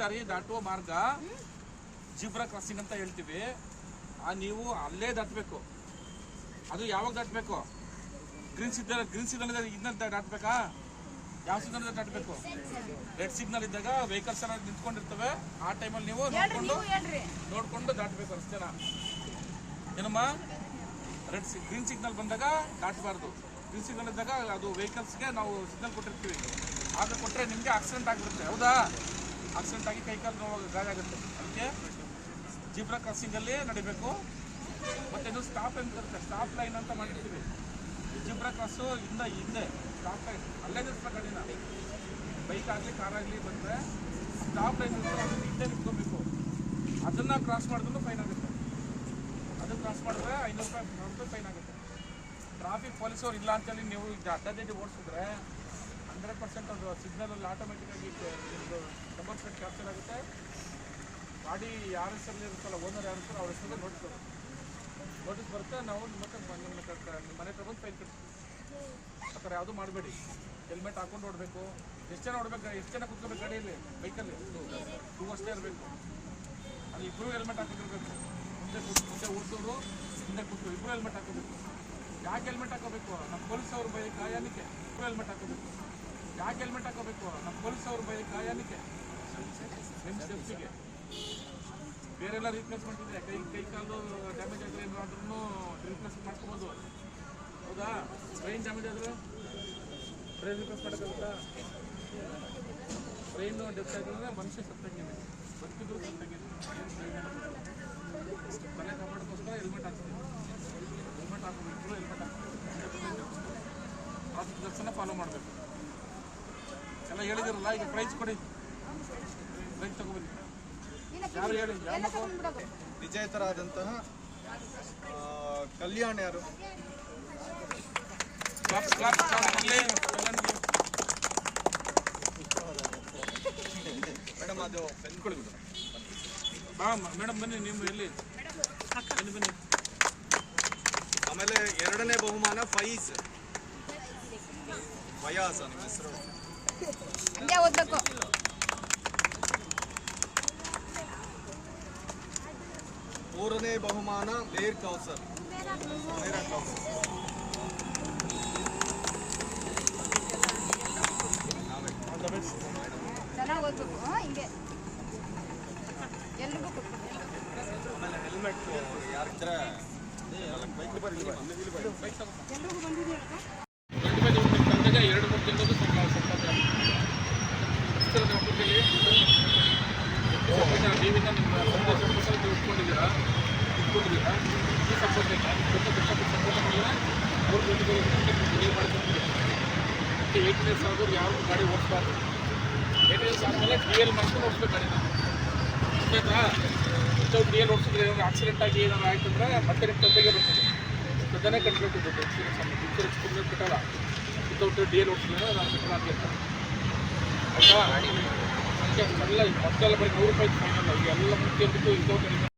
ಸಂಚಾರಿ ದಾಟುವ ಮಾರ್ಗ ಜಿಬ್ರಾ ಕ್ರಾಸಿಂಗ್ ಅಂತ ಹೇಳ್ತೀವಿ. ಆ ನೀವು ಅಲ್ಲೇ ದಾಟಬೇಕು. ಅದು ಯಾವಾಗ ದಾಟಬೇಕು? ಗ್ರೀನ್ ಸಿಗ್ನಲ್ ಗ್ರೀನ್ ಸಿಗ್ನಲ್ ಇದನ್ನ ದಾಟಬೇಕಾ? ಯಾವ ಸಿಗ್ನಲ್ ದಾಟಬೇಕು? ರೆಡ್ ಸಿಗ್ನಲ್ ಇದ್ದಾಗ ವೆಹಿಕಲ್ಸ್ ಎಲ್ಲ ನಿಂತ್ಕೊಂಡಿರ್ತವೆ. ಆ ಟೈಮಲ್ಲಿ ನೀವು ನೋಡ್ಕೊಂಡು ನೋಡ್ಕೊಂಡು ದಾಟಬೇಕು ರಸ್ತೆನ ಏನಮ್ಮ? ರೆಡ್ ಸಿ ಗ್ರೀನ್ ಸಿಗ್ನಲ್ ಬಂದಾಗ ದಾಟಬಾರ್ದು. ಗ್ರೀನ್ ಸಿಗ್ನಲ್ ಇದ್ದಾಗ ಅದು ವೆಹಿಕಲ್ಸ್ಗೆ ನಾವು ಸಿಗ್ನಲ್ ಕೊಟ್ಟಿರ್ತೀವಿ. ಆಗ ಕೊಟ್ಟರೆ ನಿಮಗೆ ಆಕ್ಸಿಡೆಂಟ್ ಆಗಿಬಿಡುತ್ತೆ. ಹೌದಾ? ಆಕ್ಸಿಡೆಂಟ್ ಆಗಿ ಕೈ ಕಾಲು ನೋವು ಗಾಯ ಆಗುತ್ತೆ ಅದಕ್ಕೆ ಜೀಬ್ರಾ ಕ್ರಾಸಿಂಗಲ್ಲಿ ನಡಿಬೇಕು. ಮತ್ತೆ ಇದು ಸ್ಟಾಪ್ ಅಂತ ಬರುತ್ತೆ. ಸ್ಟಾಪ್ ಲೈನ್ ಅಂತ ಮಾಡಿರ್ತೀವಿ. ಜಿಬ್ರಾ ಕ್ರಾಸು ಇಂದ ಹಿಂದೆ. ಸ್ಟಾಪ್ ಲೈನ್ ಅಲ್ಲೇ ನಿಲ್ಸ್ಬೇಕು ಗಾಡಿನ. ಬೈಕ್ ಆಗಲಿ ಕಾರ್ ಆಗಲಿ ಬಂದರೆ ಸ್ಟಾಪ್ ಲೈನ್ ಅದನ್ನು ಹಿಂದೆ ನಿಂತ್ಕೋಬೇಕು. ಅದನ್ನ ಕ್ರಾಸ್ ಮಾಡಿದ್ರು ಫೈನ್ ಆಗುತ್ತೆ. ಅದು ಕ್ರಾಸ್ ಮಾಡಿದ್ರೆ ಐನೂರು ರೂಪಾಯಿ ರೂಪಾಯಿ ಫೈನ್ ಆಗುತ್ತೆ. ಟ್ರಾಫಿಕ್ ಪೊಲೀಸವ್ರು ಇಲ್ಲ ಅಂತೇಳಿ ನೀವು ಈಗ ಅಡ್ಡದಿಡ್ಡಿ ಓಡಿಸಿದ್ರೆ ಹಂಡ್ರೆಡ್ ಪರ್ಸೆಂಟ್ ಅದು ಸಿಗ್ನಲಲ್ಲಿ ಆಟೋಮೆಟಿಕ್ಕಾಗಿ ನಂಬರ್ ಪ್ಲೇಟ್ ಕ್ಯಾಪ್ಚರ್ ಆಗುತ್ತೆ. ಗಾಡಿ ಯಾರ ಹೆಸರಲ್ಲಿ ಇರುತ್ತಲ್ಲ ಓನರ್ ಯಾರು ಇರ್ತಾರೋ ಅವ್ರ ಹೆಸರಲ್ಲಿ ಬರುತ್ತೆ. ನೋಟಿಸ್ ಬರುತ್ತೆ, ನಾವು ನಿಮ್ಮ ಹತ್ರ ಬ- ನಿಮ್ಮ ಮನೆ ಹತ್ರ ಬಂದು ಫೈನ್ ಕಟ್ತೀವಿ. ಆ ಥರ ಯಾವುದು ಮಾಡಬೇಡಿ. ಹೆಲ್ಮೆಟ್ ಹಾಕೊಂಡು ಓಡಬೇಕು. ಎಷ್ಟು ಜನ ಓಡಬೇಕು, ಎಷ್ಟು ಜನ ಕುತ್ಕೋಬೇಕು ಗಾಡಿಯಲ್ಲಿ ಬೈಕಲ್ಲಿ ಟೂ ಅಷ್ಟೇ ಇರಬೇಕು. ಅದು ಇಬ್ಬರು ಹೆಲ್ಮೆಟ್ ಹಾಕೊಂಡಿರಬೇಕು. ಮುಂದೆ ಕೂತ್ ಮುಂದೆ ಓಡಿಸೋರು, ಹಿಂದೆ ಕೂತು ಇಬ್ಬರು ಹೆಲ್ಮೆಟ್ ಹಾಕೋಬೇಕು. ಯಾಕೆ ಹೆಲ್ಮೆಟ್ ಹಾಕೋಬೇಕು? ನಮ್ಮ ಪೊಲೀಸ್ ಅವ್ರ ಬೈಕ್ ಕಾಯನಿಕೆ ಇಬ್ಬರು ಹೆಲ್ಮೆಟ್ ಹಾಕೋಬೇಕು. ಯಾಕೆ ಹೆಲ್ಮೆಟ್ ಹಾಕೋಬೇಕು? ನಮ್ಮ ಪೊಲೀಸ್ ಅವ್ರ ಬೈ ನಿಮ್ಮ ಸೇಫ್ಟಿಗೆ ಬೇರೆಲ್ಲ ರೀಪ್ಲೇಸ್ಮೆಂಟ್ ಇದೆ. ಕೈ ಕೈ ಕಾಲು ಡ್ಯಾಮೇಜ್ ಆದರೆ ಏನಾದ್ರೂ ರೀಪ್ಲೇಸ್ ಮಾಡ್ಕೋಬೋದು. ಹೌದಾ? ಬ್ರೈನ್ ಡ್ಯಾಮೇಜ್ ಆದರೆ? ಬ್ರೈನ್ ರಿಪ್ಲೇಸ್ ಮಾಡೋಕ್ಕಾಗುತ್ತಾ? ಬ್ರೈನು ಡೆತ್ ಆಗಿದ್ರೆ ಮನುಷ್ಯ ಸತ್ತಂಗಿದೆ ಬದುಕಿದ್ರು ಸತ್ತಂಗಿದೆ ತಲೆ ಕಾಪಾಡೋಕ್ಕೋಸ್ಕರ ಹೆಲ್ಮೆಟ್ ಹಾಕ್ತೀವಿ ಹೆಲ್ಮೆಟ್ ಹಾಕಬೇಕು ಇಬ್ಬರು ಹೆಲ್ಮೆಟ್ ಹಾಕಬೇಕು ಟ್ರಾಫಿಕ್ ರೂಲ್ಸನ್ನ ಫಾಲೋ ಮಾಡಬೇಕು ಎಲ್ಲ ಹೇಳಿದಿರಲ್ಲ ಈಗ ಪ್ರೈಸ್ ಕೊಡಿ. ಪ್ರೈಸ್ ತಗೋಬನ್ನಿ. ಯಾರು ಹೇಳಿ? ವಿಜೇತರಾದಂತಹ ಕಲ್ಯಾಣ ಕಲ್ಯಾಣ್ ಯಾರು. ಮೇಡಮ್ ಅದು ಕೊಡಿ ಮೇಡಮ್. ಬಾ ಮೇಡಮ್ ಬನ್ನಿ ನೀವು ಎಲ್ಲಿ? ಬನ್ನಿ ಬನ್ನಿ. ಆಮೇಲೆ ಎರಡನೇ ಬಹುಮಾನ ಫೈಸ್ ಫಯಾಸ್ ನಿಮ್ಮ ಹೆಸರು? ಹಂಗೆ ಓದ್ಬೇಕು ಮೂರನೇ ಬಹುಮಾನ ಬೇರ್ ಕೌಸರ್. ಚೆನ್ನಾಗಿ ಓದ್ಬೇಕು. ಹಾ, ಹಿಂಗೆ. ಎಲ್ರಿಗೂ ಹೆಲ್ಮೆಟ್ ಎಲ್ರಿಗೂ ಬಂದಿದೆಯಾ ಎರಡು ಮೂರು ತಿಂಗಳು ಮತ್ತು ಏಯ್ಟ್ ಇಯರ್ಸ್ ಆದವ್ರು ಯಾರು ಗಾಡಿ ಓಡಿಸ್ಬಾರ್ದು ಇಯರ್ಸ್ ಆದಮೇಲೆ ಡಿ ಎಲ್ ಮಾಡ್ಕೊಂಡು ಓಡಿಸ್ಬೇಕು ಗಾಡಿನ ಆಯ್ತಾ ವಿತೌಟ್ ಡಿ ಎಲ್ ಓಡಿಸಿದ್ರೆ ಏನಾದ್ರು ಆಕ್ಸಿಡೆಂಟ್ ಆಗಿ ಏನಾದ್ರು ಆಯ್ತಂದ್ರೆ ಮತ್ತೆ ನಿಮ್ಮ ತಂದೆಗೆ ಬರ್ತದೆ ಸದನೆ ಕಟ್ಟಬೇಕು ದುಡ್ಡು ವಿತೌಟ್ ಡಿ ಎಲ್ ಓಡಿಸಿದ್ರೆ ನಾನು ಕಟ್ಟಲ್ಲ ಅಂತ ಹೇಳ್ತಾರೆ ಆಯ್ತಾ ಅದಕ್ಕೆ ಬರೀ ನೂರು ರೂಪಾಯಿ ಫೈನ್ ಈಗ ಎಲ್ಲ ಪ್ರತಿಯೊಂದಕ್ಕೂ ವಿತೌಟ್